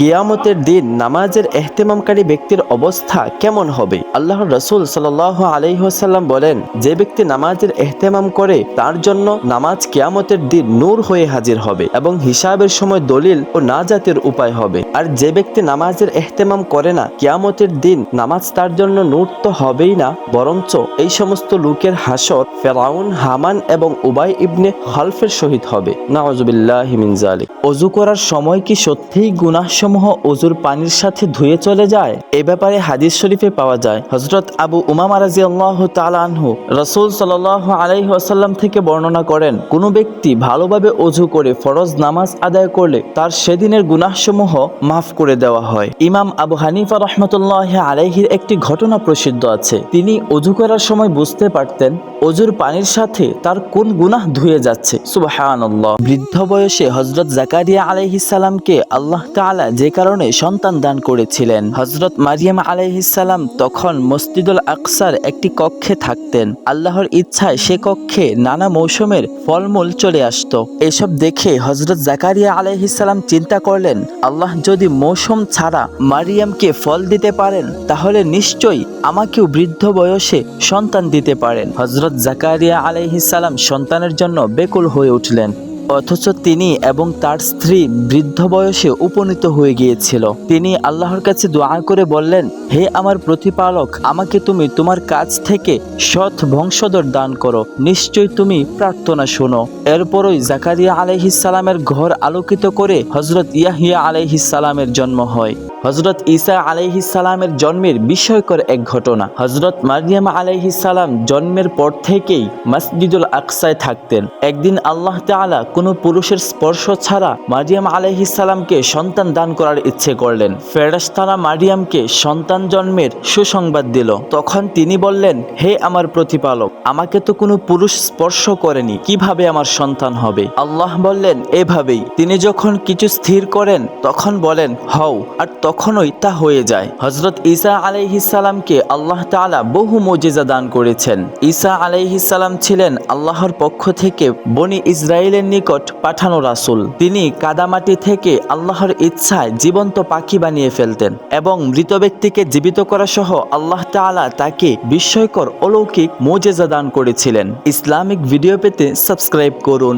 কিয়ামতের দিন নামাজের এহতেমামকারী ব্যক্তির অবস্থা কেমন হবে? আল্লাহ রসুল সাল আলাইহাল্লাম বলেন, যে ব্যক্তি নামাজের এহতেমাম করে, তার জন্য নামাজ কিয়ামতের দিন নূর হয়ে হাজির হবে এবং হিসাবের সময় দলিল ও নাজাতের উপায় হবে। আর যে ব্যক্তি নামাজের এহতেমাম করে না, কিয়ামতের দিন নামাজ তার জন্য নূর তো হবেই না, বরঞ্চ এই সমস্ত লোকের হাসর ফেরাউন, হামান এবং উবাই ইবনে হালফের সহিত হবে। নাওজবিল্লাহ মিনজালিক অজু করার সময় কি সত্যিই গুনাহসমূহ অজুর পানির সাথে ধুয়ে চলে যায়, এ ব্যাপারে হাদিস শরীফে পাওয়া যায়। হজরত আবু উমামা রাজি আল্লাহ তালানহু রসুল সাল আলাইহি আসাল্লাম থেকে বর্ণনা করেন, কোনো ব্যক্তি ভালোভাবে অজু করে ফরজ নামাজ আদায় করলে তার সেদিনের গুনাহসমূহ মাফ করে দেওয়া হয়। ইমাম আবু হানিফা রহমতুল্লাহ আলাইহির একটি ঘটনা প্রসিদ্ধ আছে। তিনি অজু করার সময় বুঝতে পারতেন অজুর পানির সাথে তার কোন গুনাহ ধুয়ে যাচ্ছে? সুবাহানাল্লাহ। বৃদ্ধ বয়সে হজরত জাকারিয়া আলাইহিসালামকে আল্লাহ তাআলা যে কারণে সন্তান দান করেছিলেন। হজরত মারিয়াম আলাইহিসালাম তখন মসজিদুল আকসার একটি কক্ষে থাকতেন। আল্লাহর ইচ্ছায় সে কক্ষে নানা মৌসুমের ফলমূল চলে আসত। এসব দেখে হজরত জাকারিয়া আলাইহিসালাম চিন্তা করলেন, আল্লাহ যদি মৌসুম ছাড়া মারিয়ামকে ফল দিতে পারেন, তাহলে নিশ্চয়ই আমাকেও বৃদ্ধ বয়সে সন্তান দিতে পারেন। হজরত জাকারিয়া আলাইহিসালাম সন্তানের জন্য বেকুল হয়ে উঠলেন। অথচ তিনি এবং তার স্ত্রী বৃদ্ধ বয়সে উপনীত হয়ে গিয়েছিল। তিনি আল্লাহর কাছে দোয়া করে বললেন, হে আমার প্রতিপালক, আমাকে তুমি তোমার কাছ থেকে সৎ বংশধর দান করো। নিশ্চয় তুমি প্রার্থনা শোনো। এরপরই জাকারিয়া আলাইহিসালামের ঘর আলোকিত করে হজরত ইয়াহিয়া আলাইহিসালামের জন্ম হয়। হজরত ঈসা আলাইহিসালামের জন্মের বিস্ময়কর এক ঘটনা। হজরত মারিয়াম আলাইহিসালাম জন্মের পর থেকেই মসজিদুল আকসায় থাকতেন। একদিন আল্লাহ তাআলা কোনো পুরুষের স্পর্শ ছাড়া মারিয়াম আলাইহিসালামকে সন্তান দান করার ইচ্ছে করলেন। ফেরেশতারা মারিয়ামকে সন্তান জন্মের সুসংবাদ দিল। তখন তিনি বললেন, হে আমার প্রতিপালক, আমাকে তো কোনো পুরুষ স্পর্শ করেনি, কীভাবে আমার সন্তান হবে? আল্লাহ বললেন, এভাবেই। তিনি যখন কিছু স্থির করেন, তখন বলেন, হও। আর তখনই তা হয়ে যায়। হজরত ঈসা আলাইহিসালামকে আল্লাহ তাআলা বহু মজিজা দান করেছেন। ঈসা আলাইহিসালাম ছিলেন আল্লাহর পক্ষ থেকে বনি ইসরায়েলের নিকট পাঠানো রাসুল। তিনি কাদামাটি থেকে আল্লাহর ইচ্ছায় জীবন্ত পাখি বানিয়ে ফেলতেন এবং মৃত ব্যক্তিকে জীবিত করা সহ আল্লাহ তালা তাকে বিস্ময়কর অলৌকিক মোজেজা দান করেছিলেন। ইসলামিক ভিডিও পেতে সাবস্ক্রাইব করুন।